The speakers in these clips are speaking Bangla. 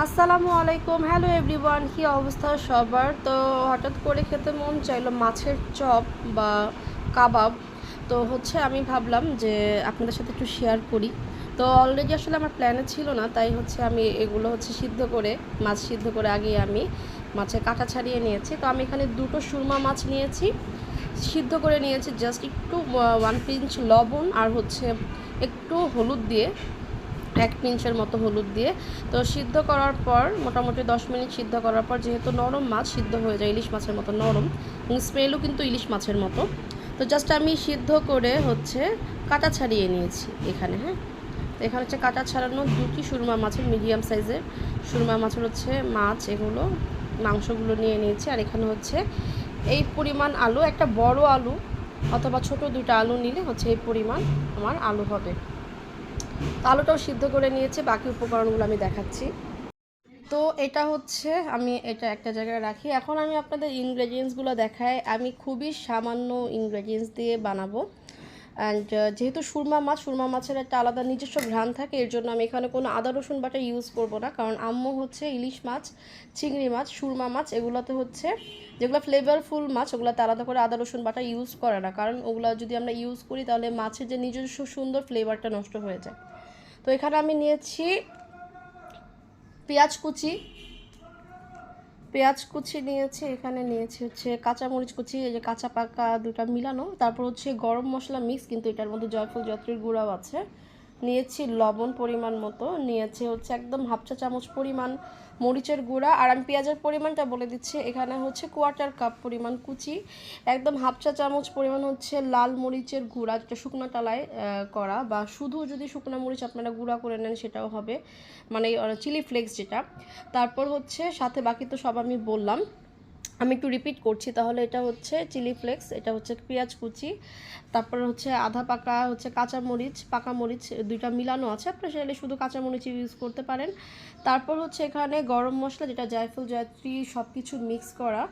আসসালামু আলাইকুম। হ্যালো এভরিওয়ান কী অবস্থা সবার? তো হঠাৎ করে খেতে মন চাইলো মাছের চপ বা কাবাব। তো হচ্ছে আমি ভাবলাম যে আপনাদের সাথে একটু শেয়ার করি। তো অলরেডি আসলে আমার প্ল্যানে ছিল না, তাই হচ্ছে আমি এগুলো হচ্ছে সিদ্ধ করে, মাছ সিদ্ধ করে আগে আমি মাছের কাঁটা ছাড়িয়ে নিয়েছি। তো আমি এখানে দুটো সুরমা মাছ নিয়েছি, সিদ্ধ করে নিয়েছি জাস্ট একটু ওয়ান পিঞ্চ লবণ আর হচ্ছে একটু হলুদ দিয়ে। এক পিঞ্চের মতো হলুদ দিয়ে। তো সিদ্ধ করার পর, মোটামুটি দশ মিনিট সিদ্ধ করার পর, যেহেতু নরম মাছ সিদ্ধ হয়ে যায়, ইলিশ মাছের মতো নরম স্মেলও কিন্তু ইলিশ মাছের মতো। তো জাস্ট আমি সিদ্ধ করে হচ্ছে কাটা ছাড়িয়ে নিয়েছি এখানে হ্যাঁ? তো এখানে হচ্ছে কাটা ছাড়ানো দুটি সুরমা মাছের মিডিয়াম সাইজের সুরমা মাছের হচ্ছে মাছ, এগুলো মাংসগুলো নিয়ে নিয়েছি। আর এখানে হচ্ছে এই পরিমাণ আলু, একটা বড় আলু অথবা ছোট দুইটা আলু নিলে হচ্ছে এই পরিমাণ আমার আলু হবে। আলুটাও সিদ্ধ করে নিয়েছি, বাকি উপকরণগুলো আমি দেখাচ্ছি। তো এটা হচ্ছে, আমি এটা একটা জায়গায় রাখি। এখন আমি আপনাদের ইনগ্রেডিয়েন্টসগুলো দেখাই। আমি খুবই সামান্য ইনগ্রেডিয়েন্টস দিয়ে বানাবো। অ্যান্ড যেহেতু সুরমা মাছ, সুরমা মাছের একটা আলাদা নিজস্ব ঘ্রাণ থাকে, এর জন্য আমি এখানে কোনো আদা, রসুন, বাটা ইউজ করব না। কারণ আম্মু হচ্ছে ইলিশ মাছ, চিংড়ি মাছ, সুরমা মাছ, এগুলোতে হচ্ছে যেগুলো ফ্লেভারফুল মাছ, ওগুলোতে আলাদা করে আদা, রসুন, বাটা ইউজ করে না। কারণ ওগুলো যদি আমরা ইউজ করি, তাহলে মাছের যে নিজস্ব সুন্দর ফ্লেভারটা নষ্ট হয়ে যায়। তো এখানে আমি নিয়েছি পেঁয়াজ কুচি। পেঁয়াজ কুচি নিয়েছি, এখানে নিয়েছি হচ্ছে কাঁচামরিচ কুচি, এই যে কাঁচা পাকা দুটা মিলানো। তারপর হচ্ছে গরম মশলা মিক্স, কিন্তু এটার মধ্যে জয়ফুল, জয়ত্রীর গুঁড়াও আছে। নিয়েছি লবণ পরিমাণ মতো, নিয়েছি হচ্ছে একদম হাফ চা চামচ পরিমাণ মরিচের গুঁড়া, আর আমি পেঁয়াজের পরিমাণটা বলে দিচ্ছি, এখানে হচ্ছে কোয়ার্টার কাপ পরিমাণ কুচি, একদম হাফ চা চামচ পরিমাণ হচ্ছে লাল মরিচের গুঁড়া, যেটা শুকনো টালায় করা, বা শুধু যদি শুকনো মরিচ আপনারা গুঁড়া করে নেন সেটাও হবে মানে চিলি ফ্লেক্স যেটা। তারপর হচ্ছে সাথে বাকি তো সব আমি বললাম। আমি একটু রিপিট করছি, তাহলে এটা হচ্ছে চিলি ফ্লেক্স এটা হচ্ছে পেঁয়াজ কুচি, তারপর হচ্ছে আধা পাকা হচ্ছে কাঁচা মরিচ, পাকা মরিচ, দুইটা মিলানো আছে আপনি চাইলে শুধু কাঁচা মরিচ ইউজ করতে পারেন। তারপর হচ্ছে এখানে গরম মশলা, যেটা জায়ফল, জয়ত্রী সব কিছু মিক্স করা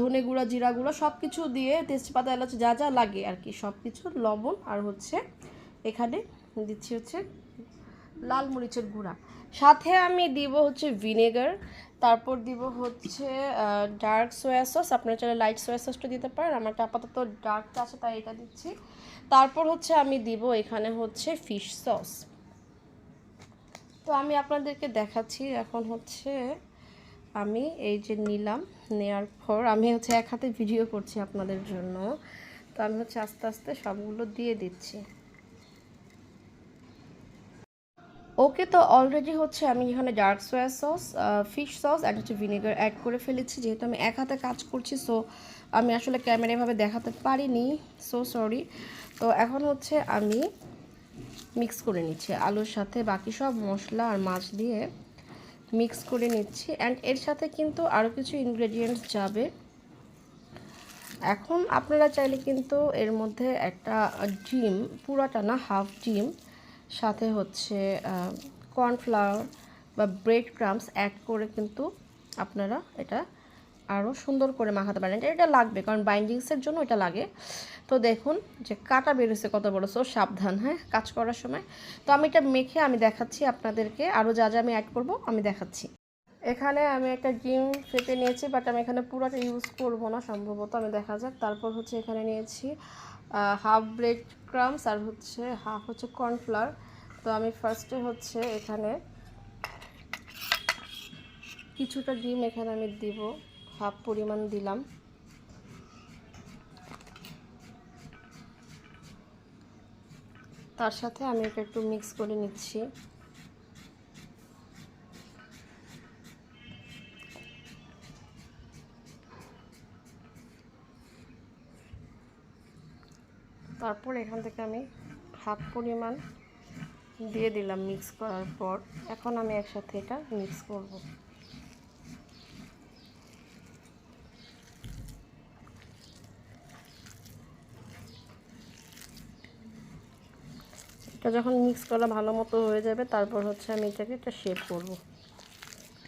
ধনে গুঁড়া, জিরা গুঁড়া সব কিছু দিয়ে তেজপাতা, এলাচ, যা যা লাগে আর কি সব কিছু লবণ, আর হচ্ছে এখানে দিচ্ছি হচ্ছে লাল মরিচের গুঁড়া। সাথে আমি দিব হচ্ছে ভিনেগার, তারপর দিব হচ্ছে ডার্ক সোয়া সস। আপনারা চাইলে লাইট সোয়া সসটা দিতে পারেন। আমারটা আপাতত ডার্কটা আছে, তাই এটা দিচ্ছি। তারপর হচ্ছে আমি দিব এখানে হচ্ছে ফিশ সস। তো আমি আপনাদেরকে দেখাচ্ছি, এখন হচ্ছে আমি এই যে নিলাম, নেয়ার পর আমি হচ্ছে এক হাতে ভিডিও করছি আপনাদের জন্য। তো আমি হচ্ছে আস্তে আস্তে সবগুলো দিয়ে দিচ্ছি। ওকে তো অলরেডি হচ্ছে আমি এখানে dark soya sauce fish sauce and হচ্ছে ভিনেগার অ্যাড করে ফেলেছি। যেহেতু আমি এক হাতে কাজ করছি সো আমি আসলে ক্যামেরা এভাবে দেখাতে পারিনি। সো সরি তো এখন হচ্ছে আমি মিক্স করে নিচ্ছি আলুর সাথে। বাকি সব মশলা আর মাছ দিয়ে মিক্স করে নিচ্ছি। অ্যান্ড এর সাথে কিন্তু আরও কিছু ইনগ্রেডিয়েন্টস যাবে। এখন আপনারা চাইলে কিন্তু এর মধ্যে একটা ডিম, পুরাটা না হাফ ডিম সাথে হচ্ছে কর্নফ্লাওয়ার বা ব্রেড ক্রামস অ্যাড করে কিন্তু আপনারা এটা আরও সুন্দর করে মাখাতে পারেন। এটা লাগবে, কারণ বাইন্ডিংসের জন্য এটা লাগে। তো দেখুন যে কাটা বেরোছে কত বড়, সো সাবধান হ্যাঁ কাজ করার সময়। তো আমি এটা মেখে আমি দেখাচ্ছি আপনাদেরকে। আরও যা যা আমি অ্যাড করব, আমি দেখাচ্ছি। এখানে আমি একটা ডিম ফেটে নিয়েছি বাট আমি এখানে পুরোটা ইউজ করব না, সম্ভবত। আমি দেখা যাক, তারপর হচ্ছে এখানে নিয়েছি হাফ ব্রেড ক্রামস আর হচ্ছে হাফ হচ্ছে কর্নফ্লাওয়ার তো আমি ফার্স্টে হচ্ছে এখানে কিছুটা ডিম এখানে আমি দিব হাফ পরিমাণ দিলাম। তার সাথে আমি এটা একটু মিক্স করে নিচ্ছি। তারপর এখান থেকে আমি হাফ পরিমাণ দিয়ে দিলাম মিক্স করার পর। এখন আমি একসাথে এটা মিক্স করব। এটা যখন মিক্স করা ভালো মতো হয়ে যাবে, তারপর হচ্ছে আমি এটাকে একটা শেপ করব।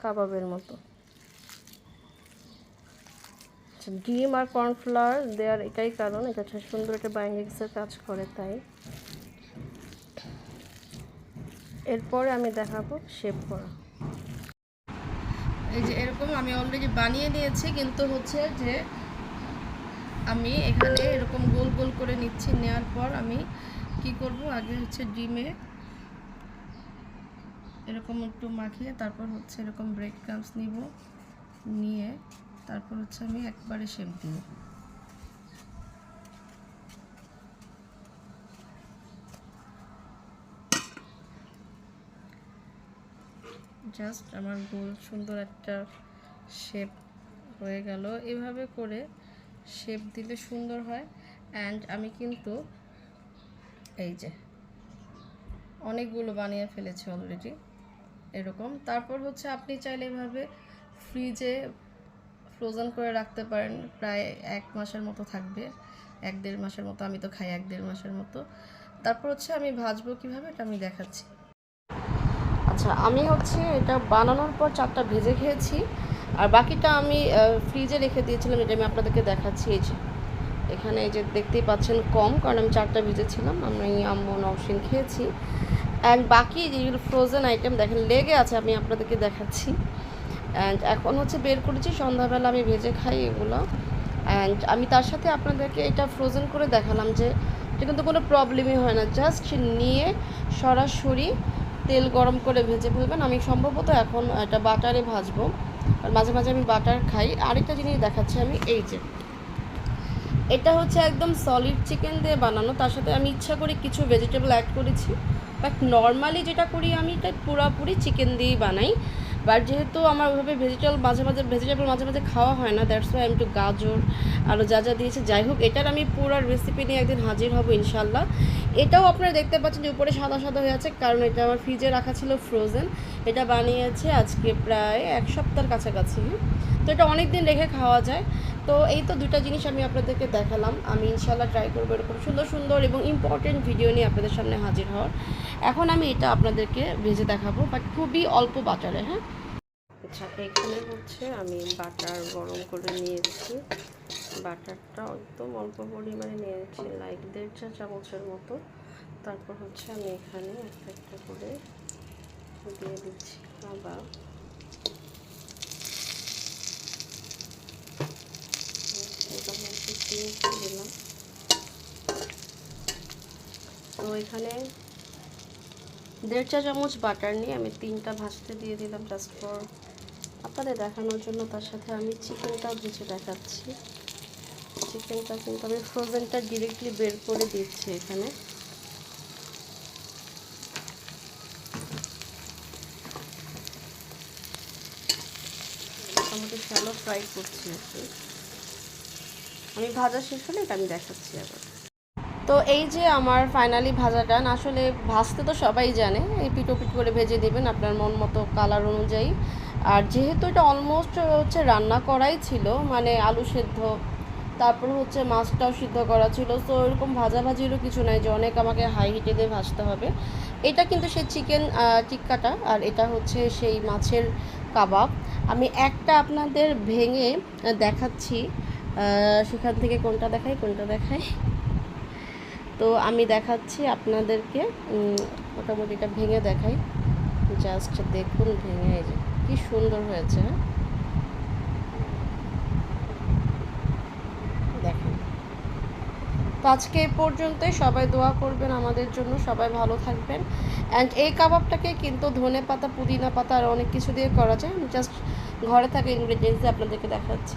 কাবাবের মতো। আচ্ছা ডিম আর কর্নফ্লাওয়ার দেওয়ার এটাই কারণ, এটা হচ্ছে সুন্দর একটা বাইন্ডিংসের কাজ করে তাই। এরপরে আমি দেখাবো শেপ করা। এই যে এরকম আমি অলরেডি বানিয়ে নিয়েছি, কিন্তু হচ্ছে যে আমি এখানে এরকম গোল গোল করে নিচ্ছি, নেওয়ার পর আমি কি করব? আগে হচ্ছে ডিমে এরকম একটু মাখিয়ে তারপর হচ্ছে এরকম ব্রেড ক্রামস নিব, নিয়ে তারপর হচ্ছে আমি একবারে দিব। জাস্ট আমার গোল সুন্দর একটা শেপ হয়ে গেল। এভাবে করে শেপ দিলে সুন্দর হয়। অ্যান্ড আমি কিন্তু এই যে অনেকগুলো বানিয়ে ফেলেছি অলরেডি এরকম। তারপর হচ্ছে আপনি চাইলে এভাবে ফ্রিজে ফ্রোজেন করে রাখতে পারেন, প্রায় এক মাসের মতো থাকবে। এক দেড় মাসের মতো, আমি তো খাই এক দেড় মাসের মতো। তারপর হচ্ছে আমি ভাজবো কীভাবে, এটা আমি দেখাচ্ছি। আচ্ছা আমি হচ্ছে এটা বানানোর পর চারটা ভেজে খেয়েছি। আর বাকিটা আমি ফ্রিজে রেখে দিয়েছিলাম, এটা আমি আপনাদেরকে দেখাচ্ছি। এই যে, এখানে এই যে দেখতেই পাচ্ছেন কম, কারণ আমি চারটা ভিজেছিলাম, আমি আম্মু, নওশিন খেয়েছি। অ্যান্ড বাকি যেগুলো ফ্রোজেন আইটেম দেখেন লেগে আছে, আমি আপনাদেরকে দেখাচ্ছি। অ্যান্ড এখন হচ্ছে বের করেছি, সন্ধ্যাবেলা আমি ভেজে খাই এগুলো। অ্যান্ড আমি তার সাথে আপনাদেরকে এটা ফ্রোজেন করে দেখালাম যে, এটা কিন্তু কোনো প্রবলেমই হয় না। জাস্ট নিয়ে সরাসরি তেল গরম করে ভেজে ফেলবেন। আমি সম্ভবত এখন এটা বাটারে ভাজবো। আর মাঝে মাঝে আমি বাটার খাই। আরেকটা জিনিস দেখাচ্ছি আমি, এই যে। এটা হচ্ছে একদম সলিড চিকেন দিয়ে বানানো। তার সাথে আমি ইচ্ছা করে কিছু ভেজিটেবল অ্যাড করেছি। বাট নর্মালি যেটা করি আমি, এটা পুরোপুরি চিকেন দিয়েই বানাই। বাট যেহেতু আমার ওইভাবে ভেজিটেবল মাঝে মাঝে ভেজিটেবল মাঝে মাঝে খাওয়া হয় না দ্যাটস ওয়াই আমি একটু গাজর, আরও যা যা দিয়েছে। যাই হোক, এটার আমি পুরো রেসিপি নিয়ে একদিন হাজির হব ইনশাল্লাহ এটাও আপনারা দেখতে পাচ্ছেন যে উপরে সাদা সাদা হয়ে আছে, কারণ এটা আমার ফ্রিজে রাখা ছিল ফ্রোজেন এটা বানিয়েছে আজকে প্রায় এক সপ্তাহের কাছাকাছি। হ্যাঁ তো এটা অনেক দিন রেখে খাওয়া যায়। তো এই তো দুটা জিনিস আমি আপনাদেরকে দেখালাম। আমি ইনশাল্লাহ ট্রাই করব এরকম সুন্দর সুন্দর এবং ইম্পর্টেন্ট ভিডিও নিয়ে আপনাদের সামনে হাজির হওয়ার। এখন আমি এটা আপনাদেরকে ভেজে দেখাবো বাট খুবই অল্প বাটারে হ্যাঁ? আচ্ছা এখানে হচ্ছে আমি বাটার গরম করে নিয়েছি। বাটারটা একদম অল্প পরিমাণে নিয়েছি লাইক দেড় চা চামচের মতো। তারপর হচ্ছে আমি এখানে একটা একটা করে দিয়ে দিচ্ছি আবার। তো এখানে দেড় চা চামচ বাটার নিয়ে আমি তিনটা ভাজতে দিয়ে দিলাম জাস্ট ফর আপনাদের দেখানোর জন্য। তার সাথে আমি চিকেনটাও ভেজে দেখাচ্ছি। চিকেনটা কিন্তু আমি ফ্রোজেনটা ডিরেক্টলি বের করে দিচ্ছি এখানে। মোটামুটি শ্যালো ফ্রাই করছি আর কি। আমি ভাজা শেষ হলে এটা আমি দেখাচ্ছি আবার। তো এই যে আমার ফাইনালি ভাজাটা আসলে ভাজতে তো সবাই জানে, এই পিটো পিট করে ভেজে দেবেন আপনার মন মতো কালার অনুযায়ী। আর যেহেতু এটা অলমোস্ট হচ্ছে রান্না করাই ছিল মানে আলু সেদ্ধ, তারপর হচ্ছে মাছটাও সিদ্ধ করা ছিল, তো এরকম ভাজাভাজিরও কিছু নাই যে অনেক আমাকে হাই হিটে দিয়ে ভাজতে হবে। এটা কিন্তু সেই চিকেন টিক্কাটা, আর এটা হচ্ছে সেই মাছের কাবাব। আমি একটা আপনাদের ভেঙে দেখাচ্ছি সেখান থেকে কোনটা দেখাই কোনটা দেখাই। তো আমি দেখাচ্ছি আপনাদেরকে মোটামুটি এটা ভেঙে দেখাই। জাস্ট দেখুন, ভেঙে এই যে, কী সুন্দর হয়েছে হ্যাঁ? তো আজকে এই পর্যন্তই, সবাই দোয়া করবেন আমাদের জন্য, সবাই ভালো থাকবেন। অ্যান্ড এই কাবাবটাকে কিন্তু ধনে পাতা, পুদিনা পাতা আর অনেক কিছু দিয়ে করা যায়। আমি জাস্ট ঘরে থাকা ইনগ্রিডিয়েন্টস আপনাদেরকে দেখাচ্ছি।